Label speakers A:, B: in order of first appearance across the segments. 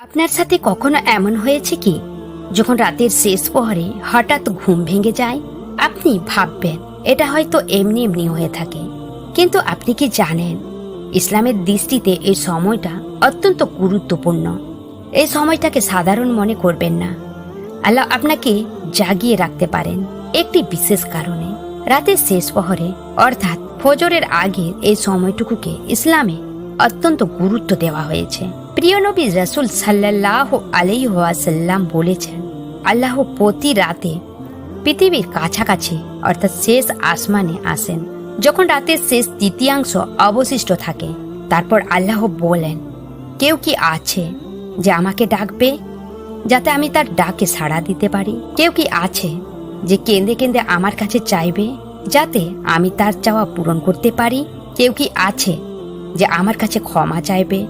A: আপনার সাথে কখনো এমন হয়েছে কি? যখন রাতের শেষ প্রহরে হঠাৎ ঘুম ভেঙে যায়, আপনি ভাববেন, এটা হয়তো এমনি এমনি হয়ে থাকে। কিন্তু আপনি কি জানেন, ইসলামের দৃষ্টিতে এই সময়টা অত্যন্ত গুরুত্বপূর্ণ। এই সময়টাকে সাধারণ মনে করবেন না। আল্লাহ আপনাকে জাগিয়ে রাখতে পারেন একটি বিশেষ কারণে। রাতের শেষ প্রহরে, অর্থাৎ ফজরের আগে এই সময়টুকুকে ইসলামে অত্যন্ত গুরুত্ব দেওয়া হয়েছে। প্রিয় নবী রসুল সাল্লাহ আলাই সাল্লাম বলেছেন, আল্লাহ প্রতি রাতে পৃথিবীর কাছাকাছি অর্থাৎ শেষ আসমানে আসেন। যখন রাতের শেষ তৃতীয়াংশ অবশিষ্ট থাকে, তারপর আল্লাহ বলেন, কেউ কি আছে যে আমাকে ডাকবে, যাতে আমি তার ডাকে সাড়া দিতে পারি? কেউ কি আছে যে কেঁদে কেঁদে আমার কাছে চাইবে, যাতে আমি তার চাওয়া পূরণ করতে পারি? কেউ কি আছে যে আমার কাছে ক্ষমা চাইবে?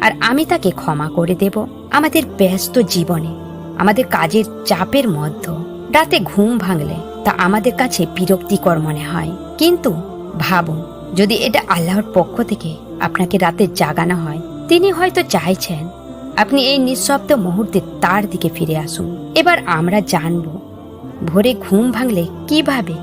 A: আর আমি তাকে ক্ষমা করে দেব আমাদের ব্যস্ত জীবনে, আমাদের কাজের চাপের মধ্যে। রাতে ঘুম ভাঙলে তা আমাদের কাছে বিরক্তিকর মনে হয়। কিন্তু ভাবুন, যদি এটা আল্লাহর পক্ষ থেকে আপনাকে রাতে জাগানো হয়, তিনি হয়তো চাইছেন আপনি এই নিঃশব্দ মুহূর্তে তার দিকে ফিরে আসুন। এবার আমরা জানব, ভোরে ঘুম ভাঙলে কীভাবে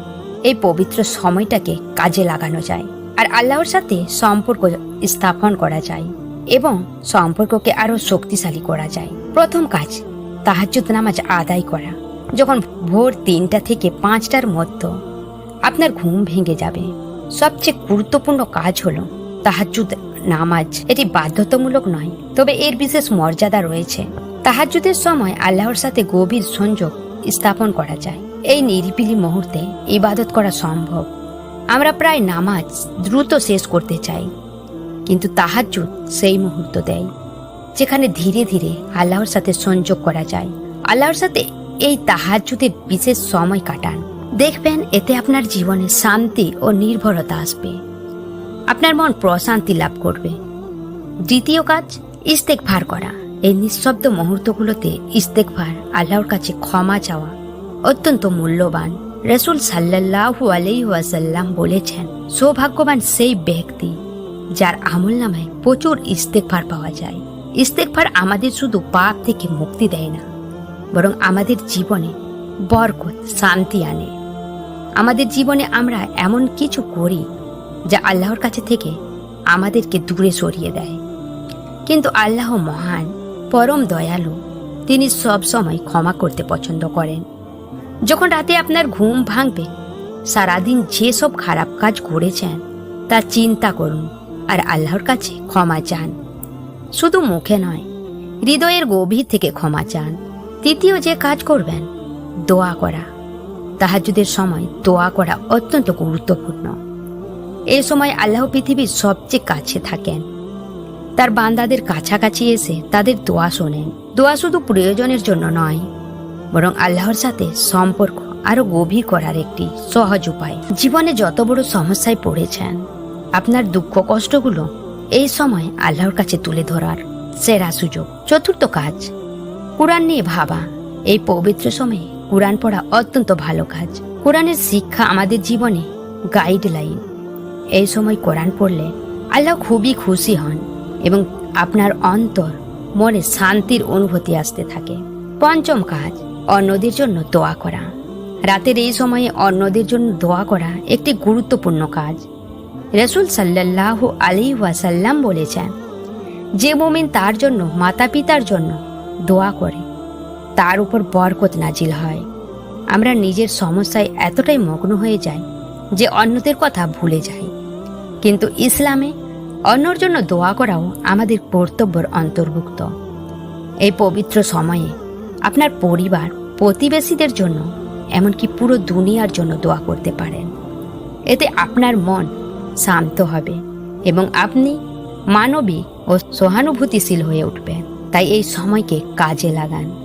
A: এই পবিত্র সময়টাকে কাজে লাগানো যায়, আর আল্লাহর সাথে সম্পর্ক স্থাপন করা যায়। এবং সম্পর্ককে আরও শক্তিশালী করা যায়। প্রথম কাজ, তাহাজ্জুদ নামাজ আদায় করা। যখন ভোর তিনটা থেকে পাঁচটার মধ্যে আপনার ঘুম ভেঙে যাবে, সবচেয়ে গুরুত্বপূর্ণ কাজ হলো তাহাজ্জুদ নামাজ। এটি বাধ্যতামূলক নয়, তবে এর বিশেষ মর্যাদা রয়েছে। তাহাজ্জুদের সময় আল্লাহর সাথে গভীর সংযোগ স্থাপন করা যায়। এই নিরিবিলি মুহূর্তে ইবাদত করা সম্ভব। আমরা প্রায় নামাজ দ্রুত শেষ করতে চাই। কিন্তু তাহাজ্জুদ সেই মুহূর্ত দেয়, যেখানে ধীরে ধীরে আল্লাহর সাথে সংযোগ করা যায়। আল্লাহর সাথে এই তাহাজ্জুদের বিশেষ সময় কাটান। দেখবেন এতে আপনার জীবনে শান্তি ও নির্ভরতা আসবে। আপনার মন প্রশান্তি লাভ করবে। দ্বিতীয় কাজ ইস্তেক ভার করা। এই নিঃশব্দ মুহূর্তগুলোতে ইস্তেক ভার আল্লাহর কাছে ক্ষমা চাওয়া অত্যন্ত মূল্যবান। রসুল সাল্লাহু আলাইসাল্লাম বলেছেন, সৌভাগ্যবান সেই ব্যক্তি যার আমল নামায় প্রচুর ইস্তেকভার পাওয়া যায়। ইস্তেকভার আমাদের শুধু পাপ থেকে মুক্তি দেয় না, বরং আমাদের জীবনে বরকত, শান্তি আনে। আমাদের জীবনে আমরা এমন কিছু করি যা আল্লাহর কাছে থেকে আমাদেরকে দূরে সরিয়ে দেয়। কিন্তু আল্লাহ মহান, পরম দয়ালু, তিনি সব সময় ক্ষমা করতে পছন্দ করেন। যখন রাতে আপনার ঘুম ভাঙবে, সারাদিন যেসব খারাপ কাজ করেছেন, তা চিন্তা করুন। আর আল্লাহর কাছে ক্ষমা চান। শুধু মুখে নয়, হৃদয়ের গভীর থেকে ক্ষমা চান। তৃতীয় যে কাজ করবেন, দোয়া করা। তাহাজুদের সময় দোয়া করা অত্যন্ত গুরুত্বপূর্ণ। এই সময় আল্লাহ পৃথিবীর সবচেয়ে কাছে থাকেন। তার বান্দাদের কাছাকাছি এসে তাদের দোয়া শোনেন। দোয়া শুধু প্রয়োজনের জন্য নয়, বরং আল্লাহর সাথে সম্পর্ক আরও গভীর করার একটি সহজ উপায়। জীবনে যত বড় সমস্যায় পড়েছেন আপনার দুঃখ কষ্টগুলো এই সময় আল্লাহর কাছে তুলে ধরার সেরা সুযোগ। চতুর্থ কাজ, কোরআন নিয়ে ভাবা। এই পবিত্র সময়ে কোরআন পড়া অত্যন্ত ভালো কাজ। কোরআনের শিক্ষা আমাদের জীবনে গাইডলাইন এই সময় কোরআন পড়লে আল্লাহ খুবই খুশি হন এবং আপনার অন্তর মনে শান্তির অনুভূতি আসতে থাকে। পঞ্চম কাজ, অন্যদের জন্য দোয়া করা। রাতের এই সময়ে অন্যদের জন্য দোয়া করা একটি গুরুত্বপূর্ণ কাজ। রসুল সাল্লাহ আলী ওয়াসাল্লাম বলেছেন, যে মোমিন তার জন্য মাতা পিতার জন্য দোয়া করে, তার উপর বরকত নাজিল হয়। আমরা নিজের সমস্যায় এতটাই মগ্ন হয়ে যাই যে অন্যদের কথা ভুলে যাই। কিন্তু ইসলামে অন্যর জন্য দোয়া করাও আমাদের কর্তব্যের অন্তর্ভুক্ত। এই পবিত্র সময়ে আপনার পরিবার, প্রতিবেশীদের জন্য, এমনকি পুরো দুনিয়ার জন্য দোয়া করতে পারেন। এতে আপনার মন শান্ত হবে এবং আপনি মানবিক ও সহানুভূতিশীল হয়ে উঠবেন। তাই এই সময়কে কাজে লাগান।